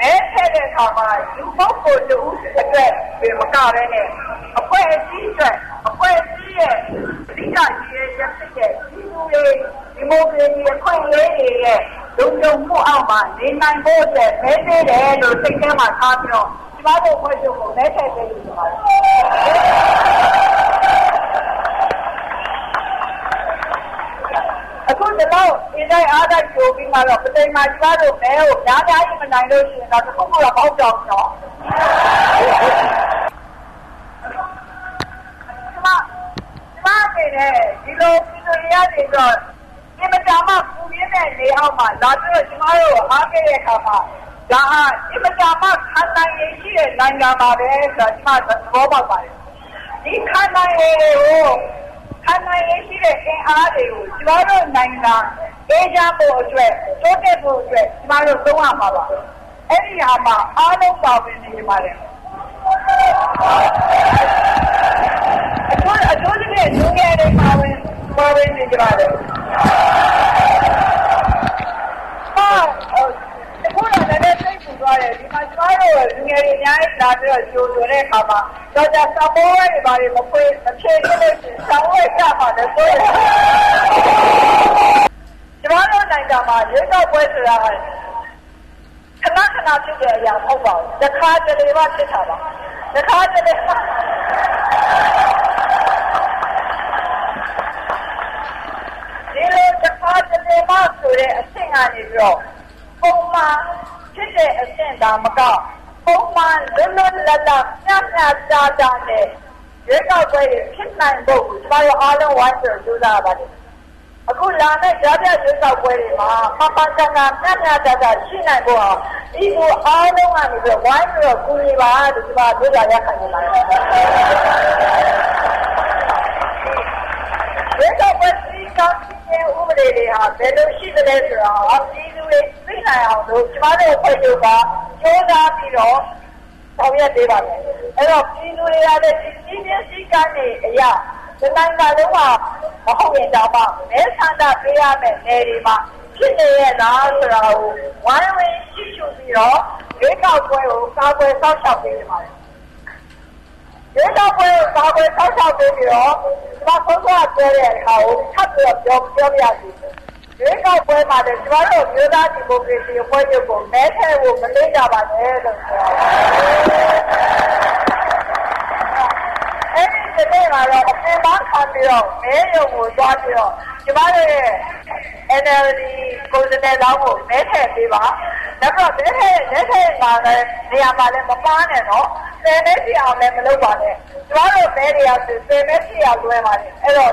မဲထည့်တဲ့အခါမှာလူပုဂ္ဂိုလ်တူအတွက်ဒီမကရဲနဲ့အဖွဲ့အစည်းအတွက်အဖွဲ့အစည်းရဲ့အဓိကရည်ရည်ဖြစ်တဲ့ဒီလူတွေဒီမိုကရေစီအခွင့်အရေးတွေရဲ့လုံခြုံမှုအောက်မှာနေနိုင်ဖို့အတွက်မဲပေးတယ်လို့စိတ်ထဲမှာထားပြီးတော့ကျမတို့ဖွဲ့ချုပ်ကိုမဲထည့်ပေးလို့ဆိုပါတယ် အခုတော့ဒီတိုင်းအားတိုက်ကြိုပြီးမှတော့ပသိမ်မှာ ကျမတို့ မဲကို များများကြီး မနိုင်လို့ရှိရင်တော့တစ်ခုခုတော့ ပေါက်ကြောင်တော့ကျမကျမအနေနဲ့ ဒီလိုပြည်သူတွေရနေတော့ဒီမကြမှာပူရင်းတဲ့နေအောင်မှာ လာပြီးတော့ ကျမတို့အားခဲ့တဲ့အခါမှာ ဒါဟာဒီမကြမှာခံနိုင်ရရှိတဲ့ နိုင်ငံပါပဲဆိုတော့ကျမ သဘောပေါက်ပါတယ် ဒီခံနိုင်ရကိုခံနိုင်ရရှိတဲ့ အင်အားတွေကို ကျမတို့နိုင်ငံ အေးချမ်းဖို့အတွက် တိုးတက်ဖို့အတွက် ကျမတို့ သုံးရမှာပါ အဲ့ဒီဟာမှာ အားလုံးပါဝင်နေပါတယ်အကျိုးအကျိုးတွေလူငယ်တွေ ပါဝင်ပါဝင်နေကြပါတယ်ဟာအခုတော့လည်းစိတ်ပူသွားတယ် ဒီမှာ ကျမတို့ လူငယ်တွေ အများကြီးလာပြီးတော့ ကြိုဆိုတဲ့အခါမှာတော့จะစမောတွေ ဘာတွေ မဖွေးမဖြေလို့ရှိရင်ဆောင်းဝဲကြမှာ လည်းဆိုရတယ်ကျမတို့နိုင်ငံမှာရွေးကောက်ပွဲဆိုတာကခဏခဏဖြစ်တဲ့အရာမဟုတ်ပါဘူးတစ်ခါတလေမှဖြစ်တာပါတစ်ခါတလေမှဒီလိုတစ်ခါတလေမှဆိုတဲ့အဆင့်ကနေပြီးတော့ပုံမှန်ဖြစ်တဲ့အဆင့်ဒါမကပုံမှန်လွတ်လွတ်လပ်လပ်ညံ့ညံ့တာတာနဲ့ ရွေးကောက်ပွဲဖြစ်နိုင်ဖို့ကျမတို့အားလုံးဝိုင်းပြီးကြိုးစားပါတယ်အခုလာမယ့်ကြားပြရွေးကောက်ပွဲတွေမှာပပတန်ကမြတ်မြတ်တာတာရှိနိုင်ဖို့ဟာဒီကိုအားလုံးကနေပြီးဝိုင်းပြီးတော့ကူညီပါလို့ဒီမှာပြောကြရခိုင်နေပါတယ်ရွေးကောက်ပွဲစီကံပြင်းဥပဒေတွေဟာဘယ်လိုရှိသလဲဆိုတော့ပြည်သူတွေသိနိုင်အောင်လို့ကျမတို့ဖွဲ့ချုပ်ကကြိုးစားပြီးတော့ ဆောင်ရွက်ပေးပါမယ်အဲ့တော့ပြည်သူတွေကလည်းဒီပြည်ပြင်းစည်းကမ်းတွေအရာဒီနိုင်ငံလုံးမှာမဟုတ်ရင်တော့မှမဲဆန္ဒပေးရမယ်နေတွေမှာဖြစ်နေရလားဆိုတာကိုဝိုင်းဝန်းရှိရှုပြီးတော့ရွေးကောက်ပွဲကိုကာကွယ်စောင့်ရှောက်ပေးနေပါတယ်ရွေးကောက်ပွဲကိုကာကွယ်စောင့်ရှောက်ပေးပြီးတော့ဒီမှာဆုံးသွားပြောတဲ့အခါကိုထပ်ပြီးတော့ပြောပြောပြရစီ ရွေးကောက်ပွဲမှာလည်းကျမတို့မျိုးသားဒီမိုကရေစီအဖွဲ့ချုပ်ကိုမဲထည့်ဖို့မလေးကြပါနဲ့လို့ပြောအဲ့ဒီတနေ့ကတော့အပြင်ပန်းခံပြီးတော့မဲရုံကိုသွားပြီးတော့ကျမတို့ရဲ့ NLD ကိုယ်စားလှယ်လောင်းကိုမဲထည့်ပေးပါဒါတော့မဲထည့်မဲထည့်မှာလည်းနေရာမှာလည်းမပန်းနဲ့တော့ဆယ်မဲစီအောင်လည်းမလုပ်ပါနဲ့ကျမတို့မဲတွေကဆိုဆယ်မဲစီအောင်လွှဲပါနဲ့အဲ့တော့